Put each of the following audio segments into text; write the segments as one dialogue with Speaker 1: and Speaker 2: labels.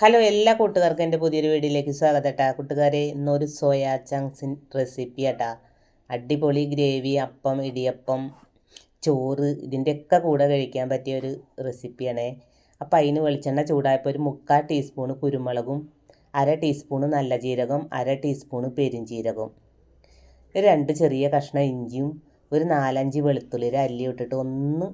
Speaker 1: Hello എല്ലാ കൂട്ടുകാർക്കും എന്റെ പുതിയൊരു വീഡിയോയിലേക്ക് സ്വാഗതം കേട്ടാ കൂട്ടുകാരെ ഇന്നൊരു സോയാ ചങ്ക്സിൻ റെസിപ്പി കേട്ടാ അടിപൊളി ഗ്രേവി അപ്പം ഇടിയപ്പം ചോറ് ഇതിന്റെയൊക്കെ കൂടെ കഴിക്കാൻ പറ്റിയ ഒരു റെസിപ്പിയാണേ. അപ്പം അതിന് വെളിച്ചെണ്ണ ചൂടായപ്പോൾ ഒരു മുക്കാൽ ടീസ്പൂണ് കുരുമുളകും അര ടീസ്പൂണ് നല്ല ജീരകം അര ടീസ്പൂണ് പെരുംജീരകം രണ്ട് ചെറിയ കഷ്ണം ഇഞ്ചിയും ഒരു നാലഞ്ച് വെളുത്തുള്ളി ഒരു അല്ലി ഇട്ടിട്ട് ഒന്ന്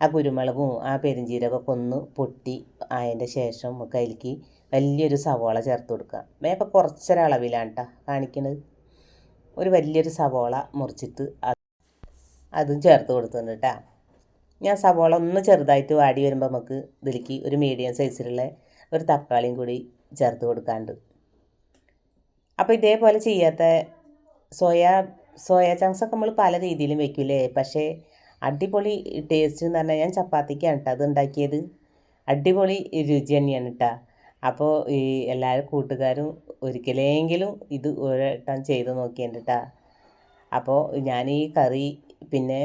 Speaker 1: ആ കുരുമുളകും ആ പെരുംജീരകമൊക്കെ ഒന്ന് പൊട്ടി ആയതിന്റെ ശേഷം നമുക്ക് അതിലേക്ക് വലിയൊരു സവോള ചേർത്ത് കൊടുക്കുക. വേപ്പം കുറച്ചൊരളവിലാണ് കേട്ടോ കാണിക്കുന്നത് ഒരു വലിയൊരു സവോള മുറിച്ചിട്ട് അതും ചേർത്ത് കൊടുത്തിട്ടുണ്ട് കേട്ടോ ഞാൻ സവോള ഒന്ന് ചെറുതായിട്ട് വാടി വരുമ്പോൾ നമുക്ക് ഇതിലേക്ക് ഒരു മീഡിയം സൈസിലുള്ള ഒരു തക്കാളിയും കൂടി ചേർത്ത് കൊടുക്കാണ്ട്. അപ്പോൾ ഇതേപോലെ ചെയ്യാത്ത സോയാ സോയ ചങ്ക്സൊക്കെ നമ്മൾ പല രീതിയിലും വെക്കില്ലേ പക്ഷേ അടിപൊളി ടേസ്റ്റ് എന്ന് പറഞ്ഞാൽ ഞാൻ ചപ്പാത്തിക്കാണ് കേട്ടോ അത് ഉണ്ടാക്കിയത് അടിപൊളി രുചി തന്നെയാണ് കേട്ടോ അപ്പോൾ ഈ എല്ലാ കൂട്ടുകാരും ഒരിക്കലെങ്കിലും ഇത് ഒരട്ടം ചെയ്ത് നോക്കിയുണ്ട് കേട്ടോ അപ്പോൾ ഞാൻ ഈ കറി പിന്നെ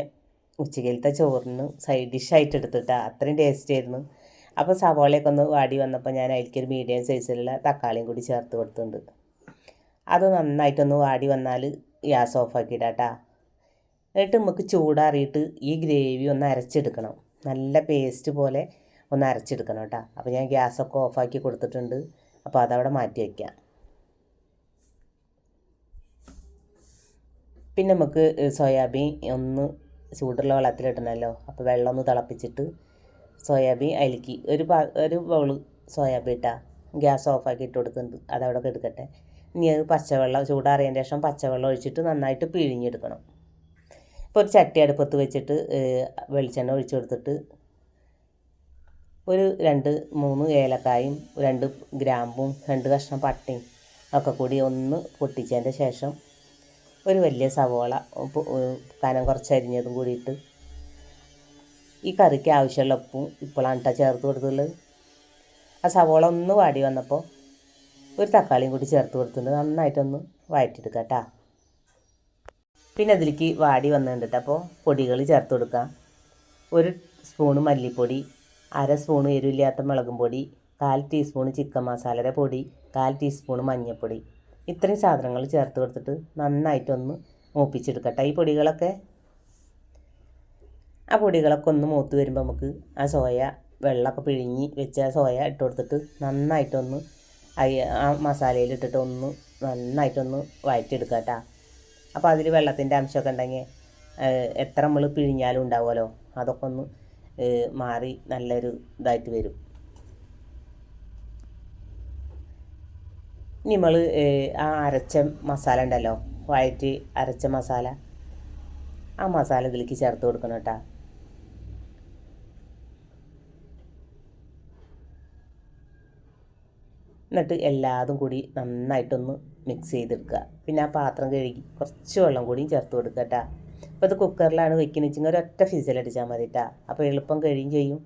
Speaker 1: ഉച്ചക്കലത്തെ ചോറിന് സൈഡ് ഡിഷായിട്ട് എടുത്തിട്ടാ അത്രയും ടേസ്റ്റ് ആയിരുന്നു. അപ്പോൾ സവാളയൊക്കെ ഒന്ന് വാടി വന്നപ്പോൾ ഞാൻ അതിലേക്ക് ഒരു മീഡിയം സൈസിലുള്ള തക്കാളിയും കൂടി ചേർത്ത് കൊടുത്തിട്ടുണ്ട്. അത് നന്നായിട്ടൊന്ന് വാടി വന്നാൽ ഗ്യാസ് ഓഫാക്കിയിടാം കേട്ടോ എന്നിട്ട് നമുക്ക് ചൂടാറിയിട്ട് ഈ ഗ്രേവി ഒന്ന് അരച്ചെടുക്കണം. നല്ല പേസ്റ്റ് പോലെ ഒന്ന് അരച്ചെടുക്കണം കേട്ടോ. അപ്പോൾ ഞാൻ ഗ്യാസൊക്കെ ഓഫാക്കി കൊടുത്തിട്ടുണ്ട്. അപ്പോൾ അതവിടെ മാറ്റി വയ്ക്കാം പിന്നെ നമുക്ക് സോയാബീൻ ഒന്ന് ചൂടുള്ള വെള്ളത്തിലിടണമല്ലോ അപ്പോൾ വെള്ളം ഒന്ന് തിളപ്പിച്ചിട്ട് സോയാബീൻ അതിലേക്ക് ഒരു ഒരു ബൗൾ സോയാബീൻ ഇട്ടാ ഗ്യാസ് ഓഫാക്കി ഇട്ട് കൊടുക്കുന്നുണ്ട് അതവിടെ എടുക്കട്ടെ. ഇനി അത് പച്ചവെള്ളം ചൂടാറിയതിന് ശേഷം പച്ചവെള്ളം ഒഴിച്ചിട്ട് നന്നായിട്ട് പിഴിഞ്ഞെടുക്കണം. ഇപ്പോൾ ഒരു ചട്ടി അടുപ്പത്ത് വെച്ചിട്ട് വെളിച്ചെണ്ണ ഒഴിച്ചു കൊടുത്തിട്ട് ഒരു രണ്ട് മൂന്ന് ഏലക്കായും രണ്ട് ഗ്രാമ്പും രണ്ട് കഷ്ണം പട്ടയും ഒക്കെ കൂടി ഒന്ന് പൊട്ടിച്ചതിന്റെ ശേഷം ഒരു വലിയ സവോള കനം കുറച്ച് അരിഞ്ഞതും കൂടിയിട്ട് ഈ കറിക്ക് ആവശ്യമുള്ള ഉപ്പും ഇപ്പോഴാണ് കേട്ടോ ചേർത്ത് കൊടുത്തുള്ളത്. ആ സവോള ഒന്ന് വാടി വന്നപ്പോൾ ഒരു തക്കാളിയും കൂടി ചേർത്ത് കൊടുത്തിട്ടുണ്ട്. നന്നായിട്ടൊന്ന് വഴറ്റിയെടുക്കാം കേട്ടോ പിന്നെ അതിലേക്ക് വാടി വന്നിട്ടുണ്ട് അപ്പോൾ പൊടികൾ ചേർത്ത് കൊടുക്കാം ഒരു സ്പൂണ് മല്ലിപ്പൊടി അര സ്പൂണ് എരിവില്ലാത്ത മുളകും പൊടി കാൽ ടീസ്പൂൺ ചിക്കൻ മസാലയുടെ പൊടി കാൽ ടീസ്പൂൺ മഞ്ഞൾപ്പൊടി. ഇത്രയും സാധനങ്ങൾ ചേർത്ത് കൊടുത്തിട്ട് നന്നായിട്ടൊന്ന് മൂപ്പിച്ചെടുക്കട്ടെ ഈ പൊടികളൊക്കെ. ആ പൊടികളൊക്കെ ഒന്ന് മൂത്ത് വരുമ്പോൾ നമുക്ക് ആ സോയ വെള്ളമൊക്കെ പിഴിഞ്ഞ് വെച്ച് ആ സോയ ഇട്ട് കൊടുത്തിട്ട് നന്നായിട്ടൊന്ന് ആ മസാലയിൽ ഇട്ടിട്ട് ഒന്ന് നന്നായിട്ടൊന്ന് വഴറ്റിയെടുക്കാം കേട്ടോ അപ്പോൾ അതിൽ വെള്ളത്തിന്റെ അംശമൊക്കെ ഉണ്ടെങ്കിൽ എത്ര നമ്മൾ പിഴിഞ്ഞാലും ഉണ്ടാവുമല്ലോ. അതൊക്കെ ഒന്ന് മാറി നല്ലൊരു ഇതായിട്ട് വരും. ഇനി നമ്മൾ ആ അരച്ച മസാല ഉണ്ടല്ലോ വഴറ്റി അരച്ച മസാല ആ മസാല ഇതിലേക്ക് ചേർത്ത് കൊടുക്കണം കേട്ടോ. എന്നിട്ട് എല്ലാതും കൂടി നന്നായിട്ടൊന്ന് മിക്സ് ചെയ്തെടുക്കുക. പിന്നെ ആ പാത്രം കഴുകി കുറച്ച് വെള്ളം കൂടിയും ചേർത്ത് കൊടുക്കുക കേട്ടോ അപ്പോൾ ഇത് കുക്കറിലാണ് വെക്കുന്നത് വെച്ചെങ്കിൽ ഒരൊറ്റ ഫിസിലടിച്ചാൽ മതി കേട്ടോ അപ്പോൾ എളുപ്പം കഴിയും ചെയ്യും.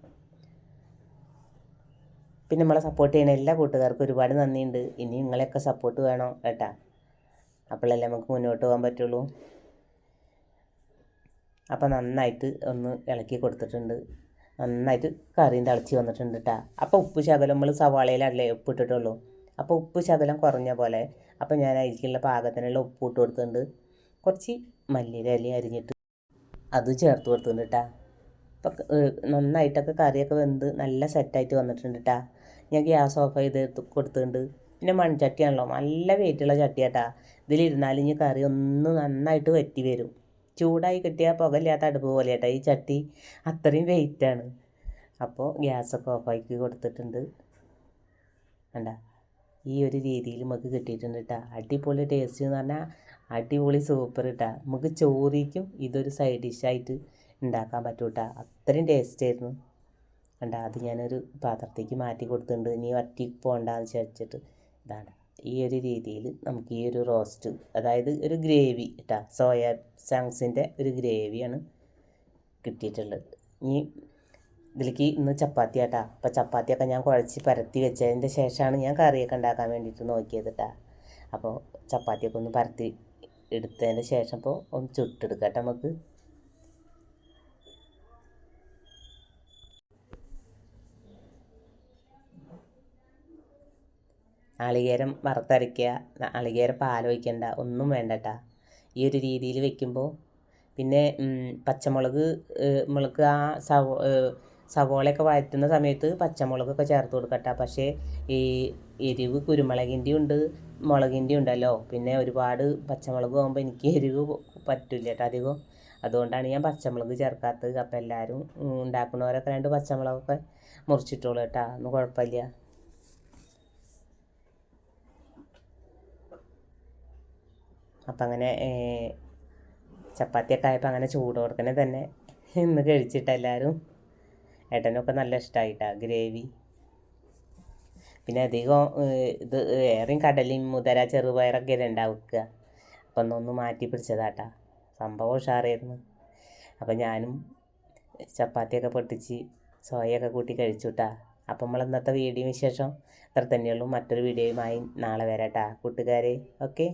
Speaker 1: പിന്നെ നമ്മളെ സപ്പോർട്ട് ചെയ്യുന്ന എല്ലാ കൂട്ടുകാർക്കും ഒരുപാട് നന്ദിയുണ്ട്. ഇനി നിങ്ങളെയൊക്കെ സപ്പോർട്ട് വേണം കേട്ടാ അപ്പോഴല്ലേ നമുക്ക് മുന്നോട്ട് പോകാൻ പറ്റുള്ളൂ. അപ്പോൾ നന്നായിട്ട് ഒന്ന് ഇളക്കി കൊടുത്തിട്ടുണ്ട്. നന്നായിട്ട് കറിയും തിളച്ച് വന്നിട്ടുണ്ട് കേട്ടോ അപ്പോൾ ഉപ്പ് ശകലം നമ്മൾ സവാളയിലല്ലേ ഉപ്പ് ഇട്ടിട്ടുള്ളൂ. അപ്പോൾ ഉപ്പ് ശകലം കുറഞ്ഞ പോലെ അപ്പോൾ ഞാൻ അതിലേക്കുള്ള പാകത്തിനുള്ള ഉപ്പ് ഇട്ട് കൊടുത്തിട്ടുണ്ട്. കുറച്ച് മല്ലിയില ഇല അരിഞ്ഞിട്ട് അത് ചേർത്ത് കൊടുത്തിട്ടുണ്ട് കേട്ടാ അപ്പം നന്നായിട്ടൊക്കെ കറിയൊക്കെ വെന്ത് നല്ല സെറ്റായിട്ട് വന്നിട്ടുണ്ട് കേട്ടോ ഞാൻ ഗ്യാസ് ഓഫ് ചെയ്ത് കൊടുത്തിട്ടുണ്ട്. പിന്നെ മൺചട്ടിയാണല്ലോ നല്ല വെയിറ്റുള്ള ചട്ടിയാട്ടാ ഇതിലിരുന്നാൽ ഇനി കറി ഒന്ന് നന്നായിട്ട് വറ്റി വരും. ചൂടായി കിട്ടിയാൽ പുകയില്ലാത്ത അടുപ്പ് പോലെ ഈ ചട്ടി. അത്രയും വെയിറ്റാണ് അപ്പോൾ ഗ്യാസൊക്കെ ഓഫാക്കി കൊടുത്തിട്ടുണ്ട്. വേണ്ട ഈ ഒരു രീതിയിൽ നമുക്ക് കിട്ടിയിട്ടുണ്ട് കേട്ടോ അടിപൊളി ടേസ്റ്റ് എന്ന് പറഞ്ഞാൽ അടിപൊളി സൂപ്പർ കേട്ടോ നമുക്ക് ചോറിക്കും ഇതൊരു സൈഡ് ഡിഷായിട്ട് ഉണ്ടാക്കാൻ പറ്റും കേട്ടോ അത്രയും ടേസ്റ്റ് ആയിരുന്നു. കണ്ട അത് ഞാനൊരു പാത്രത്തേക്ക് മാറ്റി കൊടുത്തിട്ടുണ്ട്. ഇനി വറ്റി പോകണ്ടെന്ന് വിചാരിച്ചിട്ട് ഇതാണ് ഈ ഒരു രീതിയിൽ നമുക്ക് ഈ ഒരു റോസ്റ്റ് അതായത് ഒരു ഗ്രേവി കേട്ടോ സോയാ സാങ്സിന്റെ ഒരു ഗ്രേവിയാണ് കിട്ടിയിട്ടുള്ളത്. ഇനി ഇതിലേക്ക് ഇന്ന് ചപ്പാത്തി ആട്ടാ അപ്പോൾ ചപ്പാത്തിയൊക്കെ ഞാൻ കുഴച്ച് പരത്തി വെച്ചതിന്റെ ശേഷമാണ് ഞാൻ കറിയൊക്കെ ഉണ്ടാക്കാൻ വേണ്ടിയിട്ട് നോക്കിയത് കേട്ടാ അപ്പോൾ ചപ്പാത്തിയൊക്കെ ഒന്ന് പരത്തി എടുത്തതിന്റെ ശേഷം ഇപ്പോൾ ഒന്ന് ചുട്ടെടുക്കാം നമുക്ക് നാളികേരം വറുത്തരയ്ക്കുക നാളികേരം പാലൊഴിക്കണ്ട ഒന്നും വേണ്ടട്ടാ. ഈ ഒരു രീതിയിൽ വെക്കുമ്പോൾ പിന്നെ പച്ചമുളക് മുളക് ആ സവോ സവോളയൊക്കെ വഴറ്റുന്ന സമയത്ത് പച്ചമുളകൊക്കെ ചേർത്ത് കൊടുക്കട്ടെ. പക്ഷേ ഈ എരിവ് കുരുമുളകിന്റെ ഉണ്ട് മുളകിന്റെ ഉണ്ടല്ലോ പിന്നെ ഒരുപാട് പച്ചമുളക് ആകുമ്പോൾ എനിക്ക് എരിവ് പറ്റില്ല കേട്ടോ അധികം അതുകൊണ്ടാണ് ഞാൻ പച്ചമുളക് ചേർക്കാത്തത്. അപ്പോൾ എല്ലാവരും ഉണ്ടാക്കുന്നവരൊക്കെ രണ്ട് പച്ചമുളകൊക്കെ മുറിച്ചിട്ടോളൂ കേട്ടോ ഒന്നും കുഴപ്പമില്ല. അപ്പം അങ്ങനെ ചപ്പാത്തിയൊക്കെ ആയപ്പോൾ അങ്ങനെ ചൂട് കൊടുക്കണേ തന്നെ ഇന്ന് കഴിച്ചിട്ട് എല്ലാവരും ഏട്ടനൊക്കെ നല്ല ഇഷ്ടമായിട്ടാ ഗ്രേവി. പിന്നെ അധികം ഇത് ഏറെയും കടലയും മുതര ചെറുപയറൊക്കെ ഉണ്ടാവുക. അപ്പം ഒന്നൊന്ന് മാറ്റി പിടിച്ചതാട്ടാ. സംഭവം ഉഷാറായിരുന്നു. അപ്പം ഞാനും ചപ്പാത്തിയൊക്കെ പൊട്ടിച്ച് സോയൊക്കെ കൂട്ടി കഴിച്ചുട്ടാ. അപ്പം നമ്മൾ ഇന്നത്തെ വീഡിയോ വിശേഷം അത്ര തന്നെയുള്ളൂ. മറ്റൊരു വീഡിയോയുമായി നാളെ വരാട്ടാ. കൂട്ടുകാരെ ഓക്കെ?